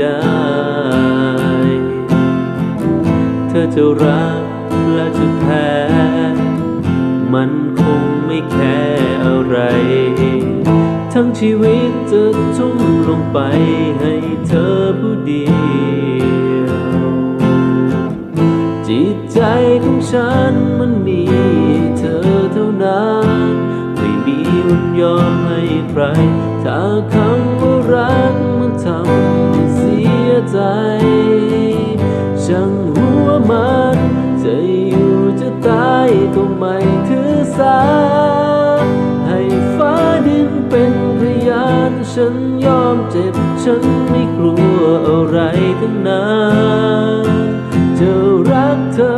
ได้ เธอจะรักและจะแพ้ มันคงไม่แค่อะไร ทั้งชีวิตจะทุ่มลงไปให้เธอผู้เดียวจิตใจของฉันมันมีเธอเท่านั้น ไม่มีวันยอมให้ใครถ้าคำว่ารัก ยอมเจ็บ ฉันไม่กลัวอะไรทั้งนั้นจะรักเธอ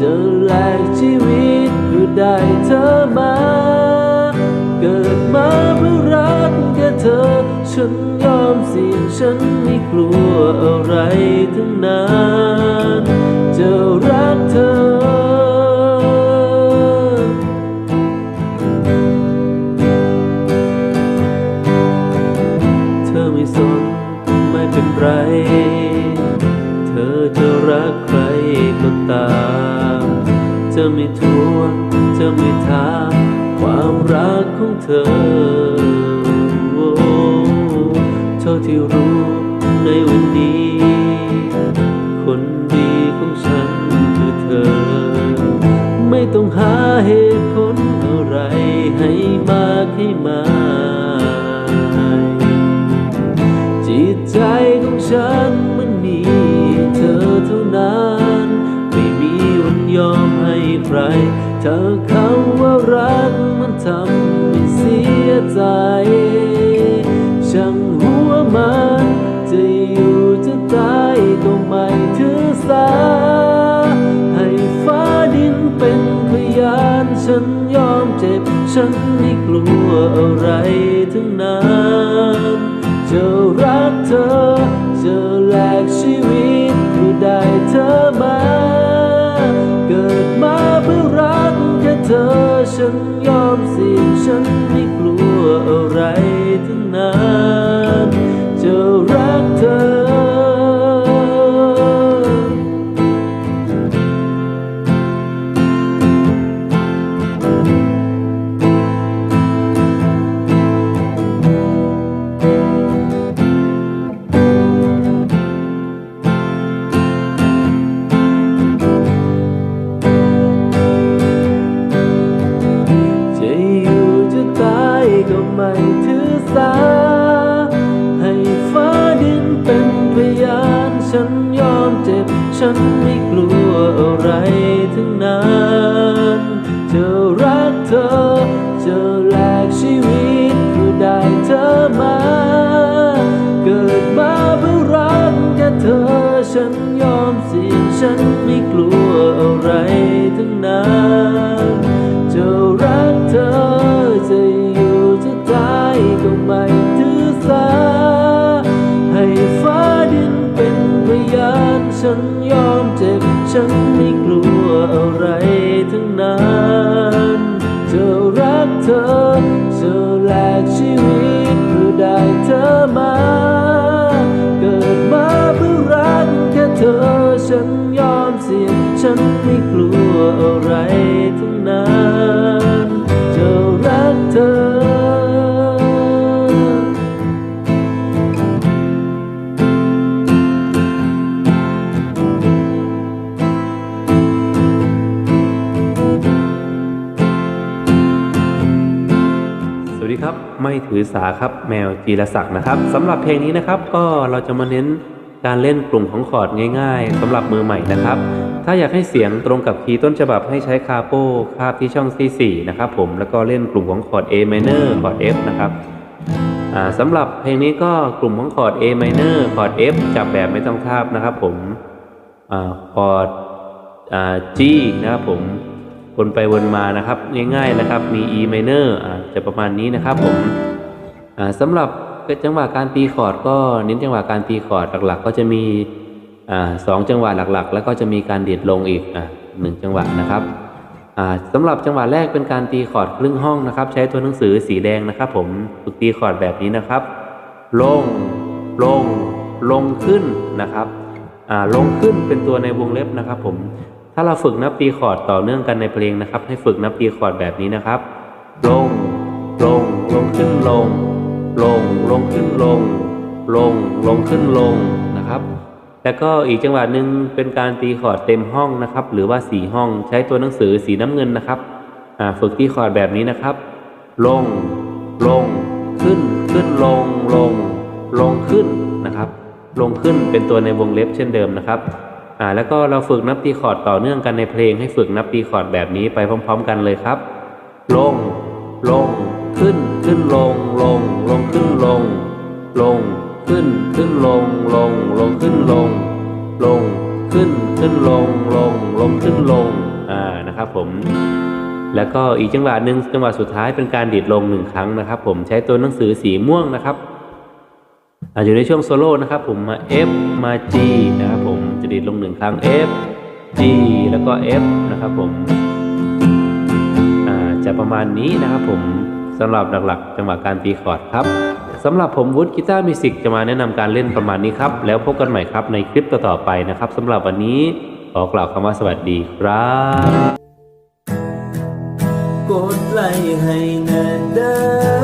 จะแลกชีวิตเพื่อได้เธอมา เกิดมาเพื่อรักแค่เธอ ฉันยอมเสี่ยงฉันไม่กลัวอะไรทั้งนั้นจะรักเธอ เป็นไร เธอจะรักใครก็ตาม จะไม่ทวงจะไม่ถามความรักของเธอโอ้เท่าที่รู้ในวันนี้ คนดีของฉันคือเธอ ไม่ต้องหา กลัวอะไรทั้งนั้นจะรักเธอจะแลกชีวิตเพื่อได้เธอมา เกิดมาเพื่อรักแค่เธอฉันยอมเสี่ยงฉันา ให้ฟ้าดินเป็นพยานฉันยอมเจ็บ ฉันไม่กลัวอะไรทั้งนั้นจะรักเธอจะแลกชีวิตเพื่อได้เธอมา เกิดมาเพื่อรักแค่เธอฉันยอมเสี่ยงฉันไม่กลัว ฉันไม่กลัวอะไรทั้งนั้นจะรักเธอ สวัสดีครับ ไม่ถือสาครับแมวจีรศักดิ์นะครับสำหรับเพลงนี้นะครับก็เราจะมาเน้นการเล่นกลุ่มของคอร์ดง่าย ๆสำหรับมือใหม่นะครับ ถ้าอยากให้เสียงตรงกับคีย์ต้นฉบับให้ใช้คาโป้คาบที่ช่อง C4 นะครับผมแล้วก็เล่นกลุ่มของคอร์ด A minor คอร์ด F นะครับสำหรับเพลงนี้ก็กลุ่มของคอร์ด A minor คอร์ด F จับแบบไม่ต้องทาบนะครับผมอคอร์ด G นะครับผมวนไปวนมานะครับง่ายๆนะครับมี E minor จะประมาณนี้นะครับผมสำหรับจังหวะการตีคอร์ดก็เน้นจังหวะการตีคอร์ดหลักๆ ก็จะมี สองจังหวะหลักๆ แล้วก็จะมีการเดียดลงอีกหนึ่งจังหวะนะครับอ่าสำหรับจังหวะแรกเป็นการตีคอร์ดครึ่งห้องนะครับ ใช้ตัวหนังสือสีแดงนะครับ ผมฝึกตีคอร์ดแบบนี้นะครับ ลงลงลงขึ้นนะครับลงขึ้นเป็นตัวในวงเล็บนะครับ ผมถ้าเราฝึกนับตีคอร์ดต่อเนื่องกันในเพลงนะครับ ให้ฝึกนับตีคอร์ดแบบนี้นะครับ ลงลงลงขึ้นลง ลงลงขึ้นลง ลงลงขึ้นลง แล้วก็อีกจังหวะหนึ่งเป็นการตีคอร์ดเต็มห้องนะครับ หรือว่าสีห้องใช้ตัวหนังสือสีน้ำเงินนะครับฝึกตีคอร์ดแบบนี้นะครับ ลง ลง ขึ้น ขึ้นลง ลง ลงขึ้นนะครับ ลงขึ้นเป็นตัวในวงเล็บเช่นเดิมนะครับอ่าแล้วก็เราฝึกนับตีคอร์ดต่อเนื่องกันในเพลงให้ฝึกนับตีคอร์ดแบบนี้ไปพร้อม ๆ กันเลยครับ ลง ลง ขึ้น ขึ้นลง ลง ลงขึ้นลง ลง ขึ้นขึ้นลงลงลงขึ้นลง ลงขึ้นขึ้นลงลงลงขึ้นลงอ่านะครับผมแล้วก็อีกจังหวะหนึ่งจังหวะสุดท้ายเป็นการดีดลงหนึ่งครั้งนะครับ ผมใช้ตัวหนังสือสีม่วงนะครับอาอยู่ในช่วงโซโล่นะครับ ผมมา F มา G นะครับผมจะดีดลงหนึ่งครั้ง F G แล้วก็ F นะครับผมจะประมาณนี้นะครับผมสำหรับหลักๆ จังหวะการตีคอร์ดครับ สำหรับผมวุฒิกีตาร์มิสิกจะมาแนะนำการเล่นประมาณนี้ครับ แล้วพบกันใหม่ครับในคลิปต่อๆไปนะครับสำหรับวันนี้ขอกล่าวคำว่าสวัสดีครับกดไลค์ให้แน่เด้อ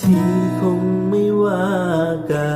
ทีคงไม่ว่ากัน